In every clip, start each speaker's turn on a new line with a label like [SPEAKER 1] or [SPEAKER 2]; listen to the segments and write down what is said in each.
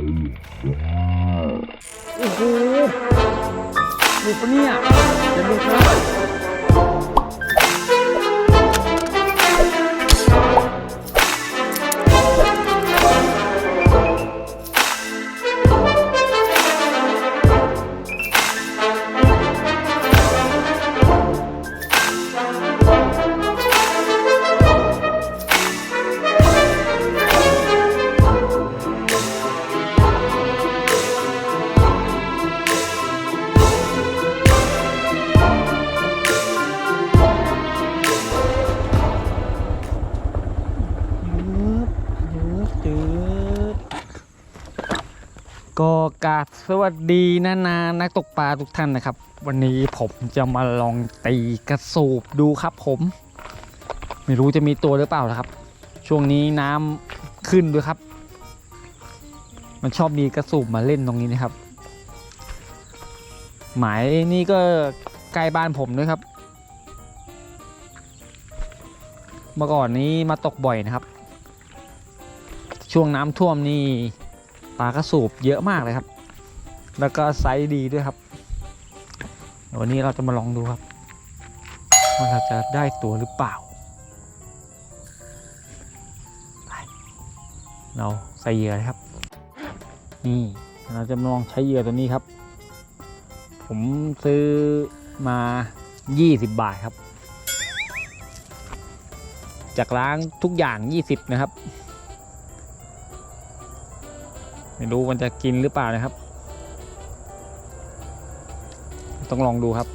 [SPEAKER 1] โอ้โหหลุดปะเนี่ยจะหลุดนะ ก็กาสวัสดีนานานักตกปลาทุกท่านนะครับ วันนี้ผมจะมาลองตีกระสูบดูครับผม ไม่รู้จะมีตัวหรือเปล่านะครับ ช่วงนี้น้ำขึ้นด้วยครับ มันชอบมีกระสูบมาเล่นตรงนี้นะครับ หมายนี่ก็ใกล้บ้านผมด้วยครับ เมื่อก่อนนี้มาตกบ่อยนะครับ ช่วงน้ำท่วมนี่ ปลากระสูบเยอะมากเลยครับ แล้วก็ไซส์ดีด้วยครับ วันนี้เราจะมาลองดูครับว่าเราจะได้ตัวหรือเปล่าเราใส่เหยื่อเลยครับ นี่เราจะมาลองใช้เหยื่อตัวนี้ครับ ผมซื้อมา 20 บาทครับ จากร้านทุกอย่าง 20 นะครับ ไม่รู้มันจะกินหรือเปล่านะครับ ต้องลองดูครับ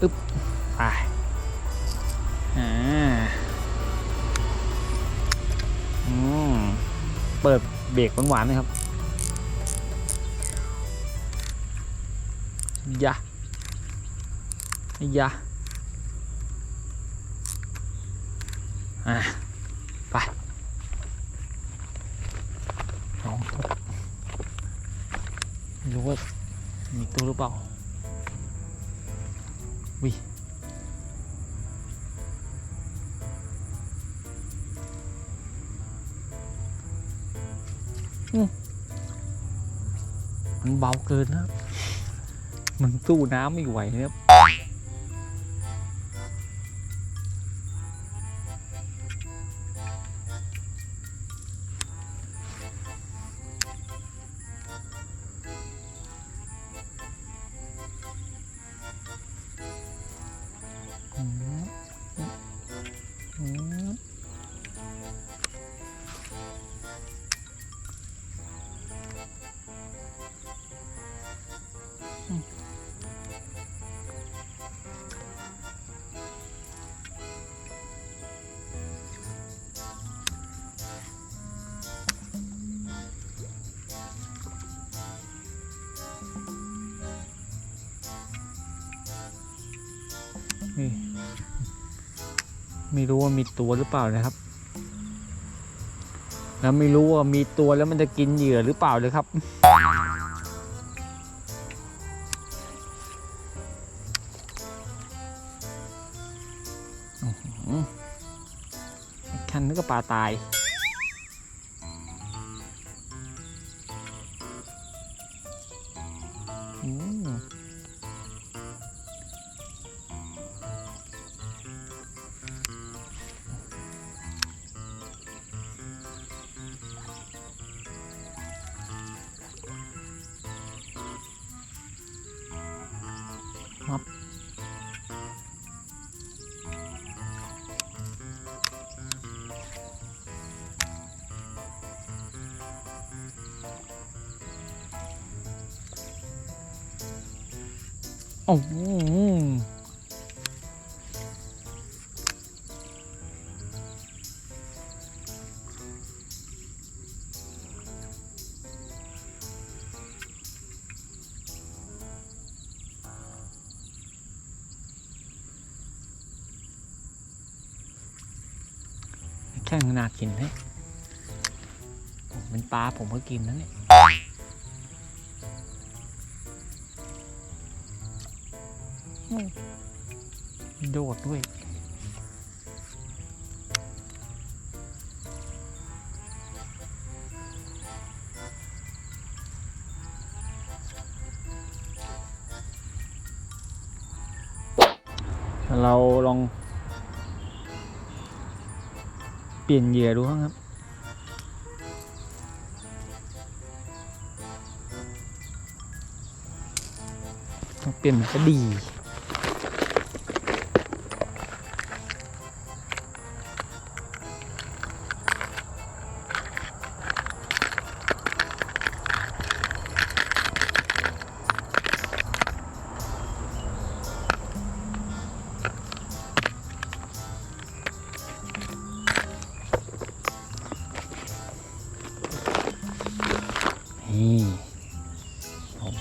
[SPEAKER 1] อึ๊บไปอ่าอืมเปิดเบรกหวานๆนะครับยะยะ อะไปลองตบไม่รู้ว่ามีตัวหรือเปล่าวิมันเบาเกินนะ มันสู้น้ำไม่ไหวนะ ไม่รู้ว่ามีตัวหรือเปล่านะครับ แล้วไม่รู้ว่ามีตัวแล้วมันจะกินเหยื่อหรือเปล่าเลยครับอื้อหือคันนึกว่าปลาตาย อ้โหแค่ขนากินไหมมเป็นปลาผมก็กินนะเนี่ย โดดด้วย เราลอง เปลี่ยนเหยื่อดูครับเปลี่ยนเป็นกระดี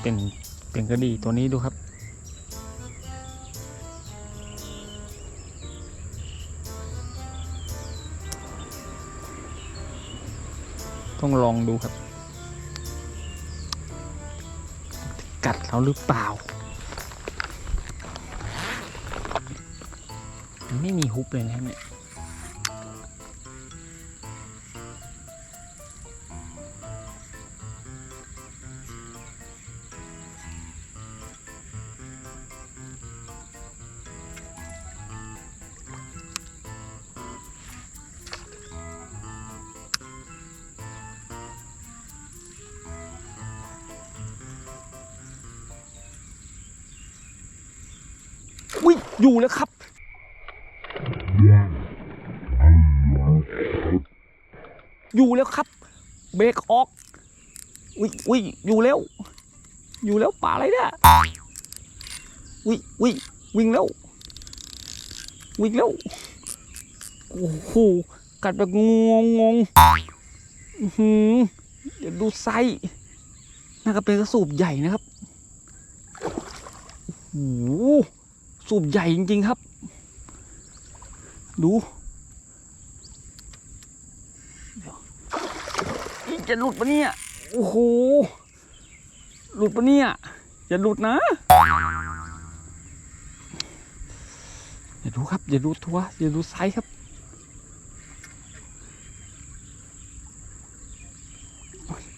[SPEAKER 1] เป็นเป็นกระดีตัวนี้ดูครับ ต้องลองดูครับ กัดเราหรือเปล่า ไม่มีฮุบเลยนะเนี่ย อยู่แล้วครับอยู่แล้วครับ เบรกออก อุ้ยอุ้ยอยู่แล้ว อยู่แล้วป่าอะไรเนี่ยอุ้ยอุ้ยวิ่งแล้ว วิ่งแล้ว โอ้โห กัดแบบงงงงอื้อหือเดี๋ยวดูไซน่าจะเป็นกระสูบใหญ่นะครับโอ้โห สูบใหญ่จริง ๆ ครับ ดู จะหลุดปะเนี่ย โอ้โห หลุดปะเนี่ย อย่าหลุดนะ อย่าดูครับ อย่าดูทัวร์อย่าดูไซส์ครับ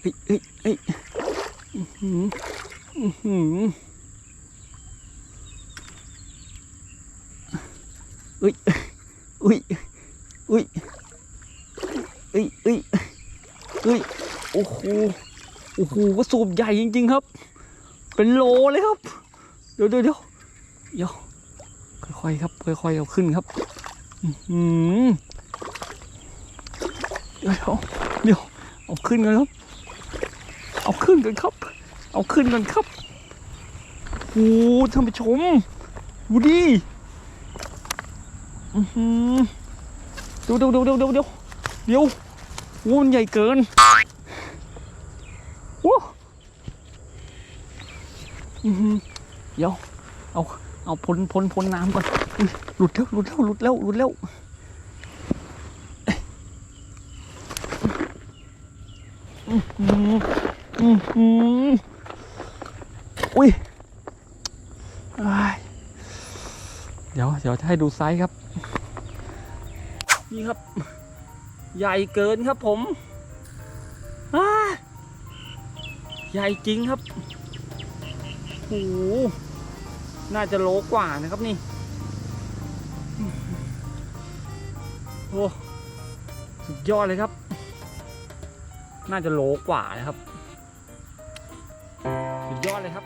[SPEAKER 1] เฮ้ยเฮ้ยเฮ้ยอือหืออือหือ อุ้ยอุ้ยอุ้ยอุ้ยอุ้ยอุ้ยโอ้โหโอ้โหก็สูบใหญ่จริง ๆ ครับ เป็นโลเลยครับ เดี๋ยวเดี๋ยวเดี๋ยวเดี๋ยวค่อยๆครับค่อยๆเอาขึ้นครับอื้อหือเดี๋ยวเดี๋ยวเอาขึ้นกันครับ เอาขึ้นกันครับ เอาขึ้นกันครับโอ้โหท่านผู้ชมดูดิ อื้อหือเดี๋ยวเดี๋ยวเดี๋ยวเดี๋ยวเดี๋ยวเดี๋ยวโอ้มันใหญ่เกินโอ้อือเดี๋ยว เอา เอาพ้นพ้นพ้นน้ำก่อนหลุดแล้วหลุดแล้วหลุดแล้วหลุดแล้วอืออืออุ้ยเดี๋ยว เดี๋ยวจะให้ดูไซส์ครับ นี่ครับ ใหญ่เกินครับผมอ้าใหญ่จริงครับโอ้โหน่าจะโลกว่านะครับนี่ โอ้สุดยอดเลยครับ น่าจะโลกว่านะครับ สุดยอดเลยครับ